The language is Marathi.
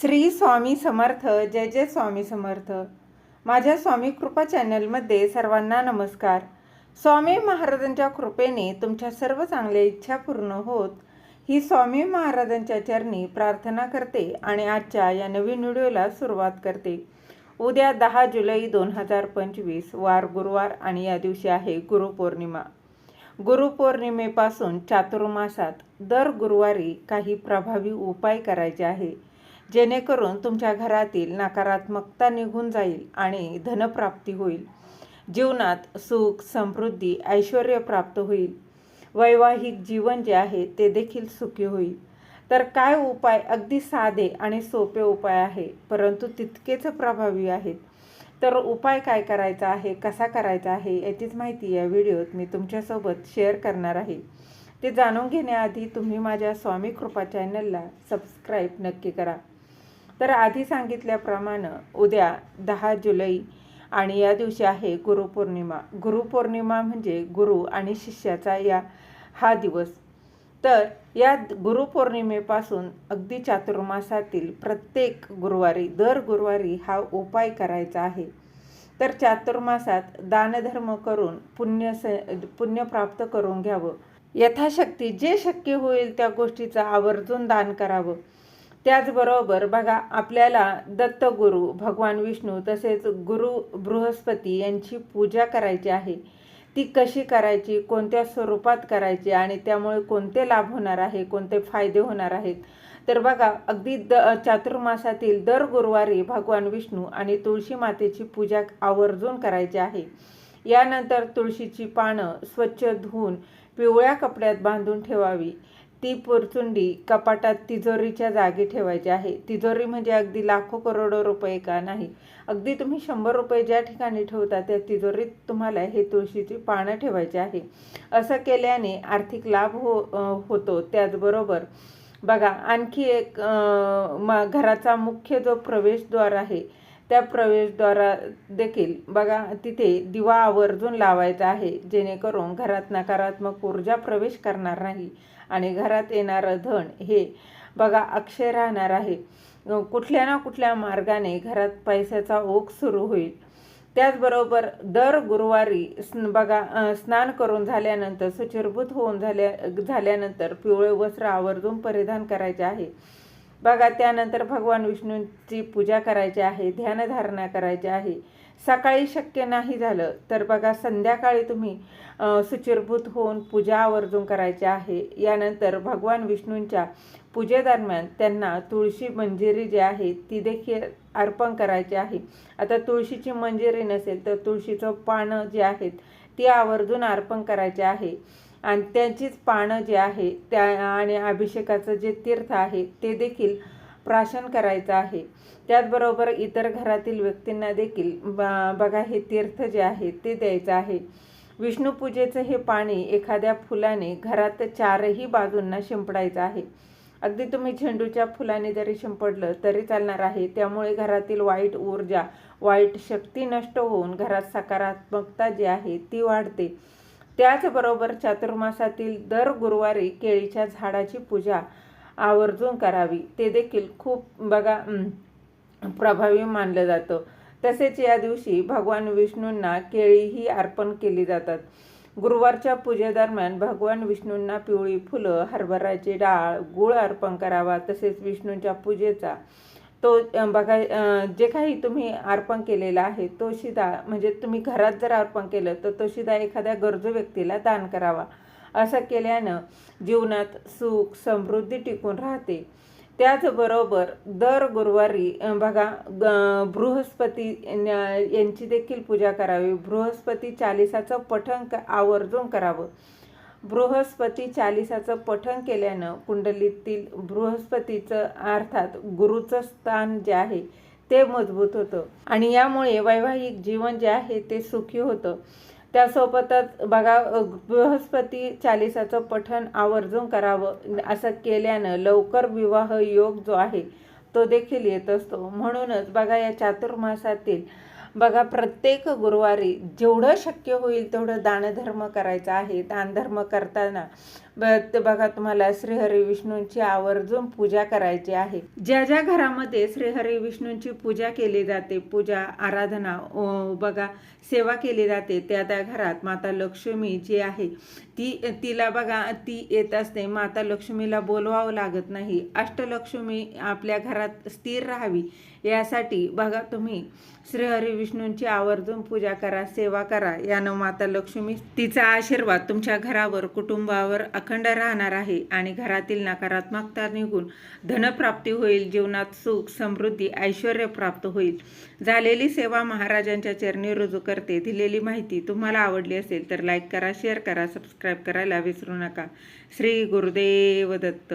श्री स्वामी समर्थ जय जय स्वामी समर्थ. माझ्या स्वामी कृपा चॅनलमध्ये सर्वांना नमस्कार. स्वामी महाराजांच्या कृपेने तुमच्या सर्व चांगल्या इच्छा पूर्ण होत ही स्वामी महाराजांच्या चरणी प्रार्थना करते आणि आजच्या या नवीन व्हिडिओला सुरुवात करते. उद्या दहा जुलै दोन हजार पंचवीस वार गुरुवार आणि या दिवशी आहे गुरुपौर्णिमा. गुरुपौर्णिमेपासून चातुर्मासात दर गुरुवारी काही प्रभावी उपाय करायचे आहे. जेणेकरून तुमच्या घरातील नकारात्मकता निघून जाईल आणि धनप्राप्ती होईल. जीवनात सुख समृद्धी ऐश्वर प्राप्त होईल. वैवाहिक जीवन जे आहे ते देखील सुखी होईल. तर काय उपाय अगदी साधे आणि सोपे उपाय आहे परंतु तितकेच प्रभावी आहेत. तर उपाय काय करायचा आहे कसा करायचा आहे याचीच माहिती या व्हिडिओत मी तुमच्यासोबत शेअर करणार आहे. ते जाणून घेण्याआधी तुम्ही माझ्या स्वामी कृपा चॅनलला सबस्क्राईब नक्की करा. तर आधी सांगितल्याप्रमाणे उद्या दहा जुलै आणि या दिवशी आहे गुरुपौर्णिमा. गुरुपौर्णिमा म्हणजे गुरु आणि शिष्याचा या हा दिवस. तर या गुरुपौर्णिमेपासून अगदी चातुर्मासातील प्रत्येक गुरुवारी दर गुरुवारी हा उपाय करायचा आहे. तर चातुर्मासात दानधर्म करून पुण्य स पुण्य प्राप्त करून घ्यावं. यथाशक्ती जे शक्य होईल त्या गोष्टीचं आवर्जून दान करावं. त्याचबरोबर बघा आपल्याला दत्तगुरू भगवान विष्णू तसेच गुरु बृहस्पती यांची पूजा करायची आहे. ती कशी करायची कोणत्या स्वरूपात करायची आणि त्यामुळे कोणते लाभ होणार आहे कोणते फायदे होणार आहेत? तर बघा अगदी द चातुर्मासातील दर गुरुवारी भगवान विष्णू आणि तुळशी मातेची पूजा आवर्जून करायची आहे. यानंतर तुळशीची पानं स्वच्छ धुवून पिवळ्या कपड्यात बांधून ठेवावी. ती पोरचुंडी कपाटात तिजोरीच्या जागी ठेवायची आहे. तिजोरी म्हणजे अगदी लाखो करोडो रुपये का नाही? अगदी तुम्ही शंभर रुपये ज्या ठिकाणी ठेवता त्या तिजोरीत तुम्हाला हे तुळशीची पानं ठेवायची आहे. असं केल्याने आर्थिक लाभ हो होतो. त्याचबरोबर बघा आणखी एक म घराचा मुख्य जो प्रवेशद्वार आहे त्या प्रवेशद्वारा देखील बघा तिथे दिवा आवर्जून लावायचा आहे जेणेकरून घरात नकारात्मक ऊर्जा प्रवेश करणार नाही. आणि घरात येणारं धन हे बघा अक्षय राहणार आहे. कुठल्या ना कुठल्या मार्गाने घरात पैशाचा ओघ सुरू होईल. त्याचबरोबर दर गुरुवारी स्न बघा स्नान करून झाल्यानंतर सुचिरभूत होऊन झाल्या झाल्यानंतर पिवळे वस्त्र आवर्जून परिधान करायचे आहे. बघा त्यानंतर भगवान विष्णूंची पूजा करायची आहे ध्यानधारणा करायची आहे. सकाळी शक्य नाही झालं तर बघा संध्याकाळी तुम्ही सुचिरभूत होऊन पूजा आवर्जून करायची आहे. यानंतर भगवान विष्णूंच्या पूजेदरम्यान त्यांना तुळशी मंजिरी जी आहे ती देखील अर्पण करायची आहे. आता तुळशीची मंजिरी नसेल तर तुळशीचं पानं जी आहेत ती आवर्जून अर्पण करायचे आहे. आणि त्यांचीच पानं जे आहे त्या आणि अभिषेकाचं जे तीर्थ आहे ते देखील प्राशन करायचं आहे. त्याचबरोबर इतर घरातील व्यक्तींना देखील बघा हे तीर्थ जे आहे ते द्यायचं आहे. विष्णूपूजेचं हे पाणी एखाद्या फुलाने घरात चारही बाजूंना शिंपडायचं आहे. अगदी तुम्ही झेंडूच्या फुलाने जरी शिंपडलं तरी चालणार आहे. त्यामुळे घरातील वाईट ऊर्जा वाईट शक्ती नष्ट होऊन घरात सकारात्मकता जी आहे ती वाढते. त्याचबरोबर चातुर्मासातील दर गुरुवारी केळीच्या झाडाची पूजा आवर्जून करावी. ते देखील खूप बघा प्रभावी मानलं जातं. तसेच या दिवशी भगवान विष्णूंना केळीही अर्पण केली जातात. गुरुवारच्या पूजेदरम्यान भगवान विष्णूंना पिवळी फुलं हरभराची डाळ गूळ अर्पण करावा तसेच विष्णूंच्या पूजेचा तो बघा जे काही तुम्ही अर्पण केलेला आहे तो शिदा म्हणजे तुम्ही घरात जर अर्पण केलं तर तो शिदा एखाद्या गरजू व्यक्तीला दान करावा. असं केल्यानं जीवनात सुख समृद्धी टिकून राहते. त्याचबरोबर दर गुरुवारी बघा बृहस्पती यांची देखील पूजा करावी. बृहस्पती चालिसाचं पठण आवर्जून करावं. बृहस्पती चालिसाचं पठण केल्यानं कुंडलीतील बृहस्पतीचं अर्थात गुरुचं स्थान जे आहे ते मजबूत होतं. आणि यामुळे वैवाहिक जीवन जे आहे ते सुखी होतं. त्यासोबतच बघा बृहस्पती चालिसाचं पठण आवर्जून करावं असं केल्यानं लवकर विवाह योग जो आहे तो देखील येत असतो. म्हणूनच बघा या चातुर्मासातील बघा प्रत्येक गुरुवारी जेवढं शक्य होईल तेवढं दानधर्म करायचं आहे. दानधर्म करताना ब ते बघा तुम्हाला श्रीहरी विष्णूंची आवर्जून पूजा करायची आहे. ज्या ज्या घरामध्ये श्रीहरी विष्णूंची पूजा केली जाते पूजा आराधना बघा सेवा केली जाते त्या त्या घरात माता लक्ष्मी जी आहे ती तिला बघा ती येत असते. माता लक्ष्मीला बोलवावं लागत नाही. अष्टलक्ष्मी आपल्या घरात स्थिर राहावी. यासाठी बघा तुम्ही श्रीहरी विष्णूंची आवर्जून पूजा करा सेवा करा. यानं माता लक्ष्मी तिचा आशीर्वाद तुमच्या घरावर कुटुंबावर अखंड राहणार आहे आणि घरातील नकारात्मकता निघून धनप्राप्ती होईल जीवनात सुख समृद्धी ऐश्वर प्राप्त होईल. झालेली सेवा महाराजांच्या चरणी रुजू करते. दिलेली माहिती तुम्हाला आवडली असेल तर लाईक करा शेअर करा सबस्क्राईब करायला विसरू नका. श्री गुरुदेव दत्त.